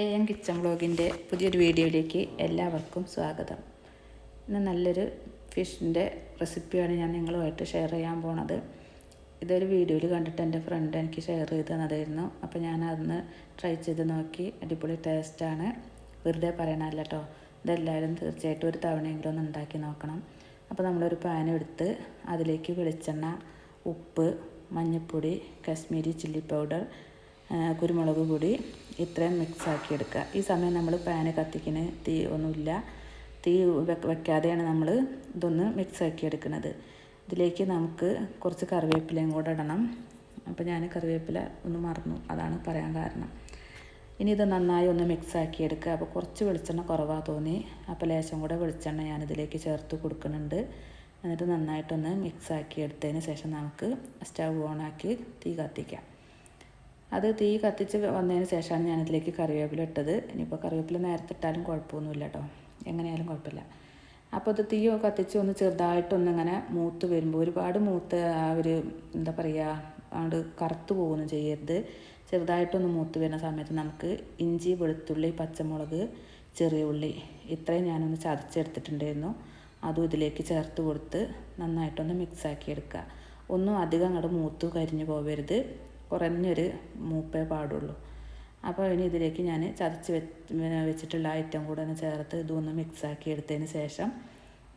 A M kitchen ബ്ലോഗിന്റെ പുതിയൊരു വീഡിയോയിലേക്ക് എല്ലാവർക്കും സ്വാഗതം. ഇന്ന് നല്ലൊരു ഫിഷിന്റെ റെസിപ്പിയാണ് ഞാൻ നിങ്ങളുമായിട്ട് ഷെയർ ചെയ്യാൻ പോണത്. ഇതൊരു വീഡിയോയിൽ കണ്ടിട്ട് എന്റെ ഫ്രണ്ട് എനിക്ക് ഷെയർ ചെയ്ത് തന്നതായിരുന്നു. അപ്പോൾ ഞാൻ അതൊന്ന് ട്രൈ ചെയ്ത് നോക്കി. അടിപൊളി ടേസ്റ്റാണ്. വെറുതെ പറയണമല്ല കേട്ടോ ഇതെല്ലാവരും തീർച്ചയായിട്ടും ഒരു തവണയെങ്കിലും ഒന്ന് ഉണ്ടാക്കി നോക്കണം. അപ്പോൾ നമ്മളൊരു പാൻ എടുത്ത് അതിലേക്ക് വെളിച്ചെണ്ണ ഉപ്പ് മഞ്ഞൾപ്പൊടി കശ്മീരി ചില്ലി പൗഡർ കുരുമുളക് പൊടി ഇത്രയും മിക്സ് ആക്കി എടുക്കുക. ഈ സമയം നമ്മൾ പാന് കത്തിക്കുന്ന തീ ഒന്നുമില്ല. തീ വെക്കാതെയാണ് നമ്മൾ ഇതൊന്ന് മിക്സ് ആക്കി എടുക്കുന്നത്. ഇതിലേക്ക് നമുക്ക് കുറച്ച് കറിവേപ്പിലയും കൂടെ ഇടണം. അപ്പോൾ ഞാൻ കറിവേപ്പില ഒന്ന് മറന്നു. അതാണ് പറയാൻ കാരണം. ഇനി ഇത് നന്നായി ഒന്ന് മിക്സ് ആക്കി എടുക്കുക. അപ്പോൾ കുറച്ച് വെളിച്ചെണ്ണ കുറവാണ് തോന്നി. അപ്പോൾ ലേശം കൂടെ വെളിച്ചെണ്ണ ഞാനിതിലേക്ക് ചേർത്ത് കൊടുക്കുന്നുണ്ട്. എന്നിട്ട് നന്നായിട്ടൊന്ന് മിക്സ് ആക്കി എടുത്തതിന് ശേഷം നമുക്ക് സ്റ്റവ് ഓണാക്കി തീ കത്തിക്കാം. അത് തീ കത്തിച്ച് വന്നതിന് ശേഷമാണ് ഞാനിതിലേക്ക് കറിവേപ്പില ഇട്ടത്. ഇനിയിപ്പോൾ കറിവേപ്പില നേരത്തെ ഇട്ടാലും കുഴപ്പമൊന്നുമില്ല കേട്ടോ എങ്ങനെയായാലും കുഴപ്പമില്ല. അപ്പോൾ അത് തീ കത്തിച്ച് ഒന്ന് ചെറുതായിട്ടൊന്ന് ഇങ്ങനെ മൂത്ത് വരുമ്പോൾ ഒരുപാട് മൂത്ത് ആ ഒരു എന്താ പറയുക അങ്ങോട്ട് കറുത്ത് പോകുന്നു ചെയ്യരുത്. ചെറുതായിട്ടൊന്ന് മൂത്ത് വരുന്ന സമയത്ത് നമുക്ക് ഇഞ്ചി വെളുത്തുള്ളി പച്ചമുളക് ചെറിയ ഉള്ളി ഇത്രയും ഞാനൊന്ന് ചതച്ചെടുത്തിട്ടുണ്ടായിരുന്നു. അതും ഇതിലേക്ക് ചേർത്ത് കൊടുത്ത് നന്നായിട്ടൊന്ന് മിക്സാക്കി എടുക്കുക ഒന്നും അധികം അങ്ങോട്ട് മൂത്ത് കരിഞ്ഞു പോകരുത് കുറഞ്ഞൊരു മൂപ്പേ പാടുള്ളൂ. അപ്പോൾ ഇനി ഇതിലേക്ക് ഞാൻ ചതച്ച് വെച്ചിട്ടുള്ള ഐറ്റം കൂടെ ഒന്ന് ചേർത്ത് ഇതൊന്ന് മിക്സാക്കി എടുത്തതിന് ശേഷം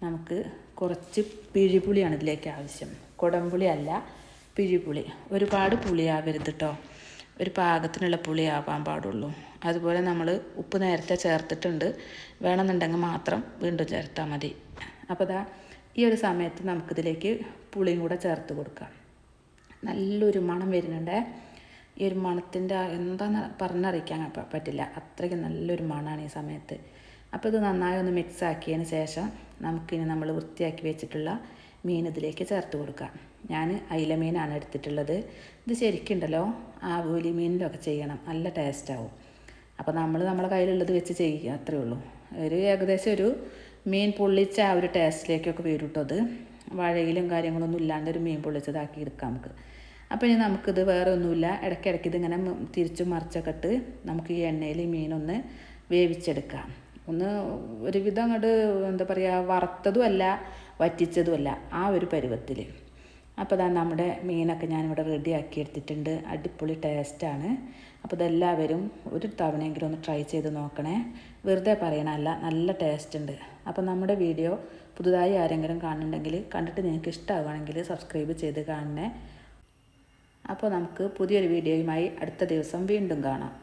നമുക്ക് കുറച്ച് പിഴിപുളിയാണ് ഇതിലേക്ക് ആവശ്യം. കുടംപുളി അല്ല പിഴിപുളി. ഒരുപാട് പുളിയാവരുത് കേട്ടോ ഒരു പാകത്തിനുള്ള പുളിയാവാൻ പാടുള്ളൂ. അതുപോലെ നമ്മൾ ഉപ്പ് നേരത്തെ ചേർത്തിട്ടുണ്ട്. വേണമെന്നുണ്ടെങ്കിൽ മാത്രം വീണ്ടും ചേർത്താൽ മതി. അപ്പോൾ ദാ ഈ ഒരു സമയത്ത് നമുക്കിതിലേക്ക് പുളിയും കൂടെ ചേർത്ത് കൊടുക്കാം. നല്ലൊരു മണം വരുന്നുണ്ട്. ഈ ഒരു മണത്തിന്റെ എന്താന്ന് പറഞ്ഞറിയിക്കാൻ പറ്റില്ല. അത്രയ്ക്ക് നല്ലൊരു മണമാണ് ഈ സമയത്ത്. അപ്പോൾ ഇത് നന്നായി ഒന്ന് മിക്സ് ആക്കിയതിന് ശേഷം നമുക്കിനി നമ്മൾ വൃത്തിയാക്കി വെച്ചിട്ടുള്ള മീൻ ഇതിലേക്ക് ചേർത്ത് കൊടുക്കാം. ഞാൻ അയില മീനാണ് എടുത്തിട്ടുള്ളത്. ഇത് ശരിക്കുണ്ടല്ലോ? ആവൂലി മീനിലൊക്കെ ചെയ്യണം. നല്ല ടേസ്റ്റാവും അപ്പോൾ നമ്മൾ നമ്മളെ കയ്യിലുള്ളത് വെച്ച് ചെയ്യുക അത്രേ ഉള്ളൂ. ഒരു ഏകദേശം ഒരു മീൻ പൊള്ളിച്ച ആ ഒരു ടേസ്റ്റിലേക്കൊക്കെ വരും കേട്ടോ അത്. വാഴയിലും കാര്യങ്ങളൊന്നും ഇല്ലാണ്ട് ഒരു മീൻ പൊള്ളിച്ചതാക്കി എടുക്കാം നമുക്ക്. അപ്പോൾ ഇനി നമുക്കിത് വേറെ ഒന്നുമില്ല ഇടയ്ക്കിടയ്ക്ക് ഇതിങ്ങനെ തിരിച്ചും മറിച്ചൊക്കെ ഇട്ട് നമുക്ക് ഈ എണ്ണയിൽ മീനൊന്ന് വേവിച്ചെടുക്കാം. ഒന്ന് ഒരുവിധം അങ്ങോട്ട് എന്താ പറയുക വറുത്തതുമല്ല വറ്റിച്ചതുമല്ല ആ ഒരു പരുവത്തിൽ അപ്പോൾ ഇതാ നമ്മുടെ മീനൊക്കെ ഞാനിവിടെ ആക്കി എടുത്തിട്ടുണ്ട്. അടിപൊളി ടേസ്റ്റാണ്. അപ്പോൾ ഇതെല്ലാവരും ഒരു തവണയെങ്കിലും ഒന്ന് ട്രൈ ചെയ്ത് നോക്കണേ. വെറുതെ പറയണമല്ല നല്ല ടേസ്റ്റ് ഉണ്ട് അപ്പോൾ നമ്മുടെ വീഡിയോ പുതുതായി ആരെങ്കിലും കാണുന്നുണ്ടെങ്കിൽ കണ്ടിട്ട് നിങ്ങൾക്ക് ഇഷ്ടമാവുകയാണെങ്കിൽ സബ്സ്ക്രൈബ് ചെയ്ത് കാണണേ. അപ്പോൾ നമുക്ക് പുതിയൊരു വീഡിയോയുമായി അടുത്ത ദിവസം വീണ്ടും കാണാം.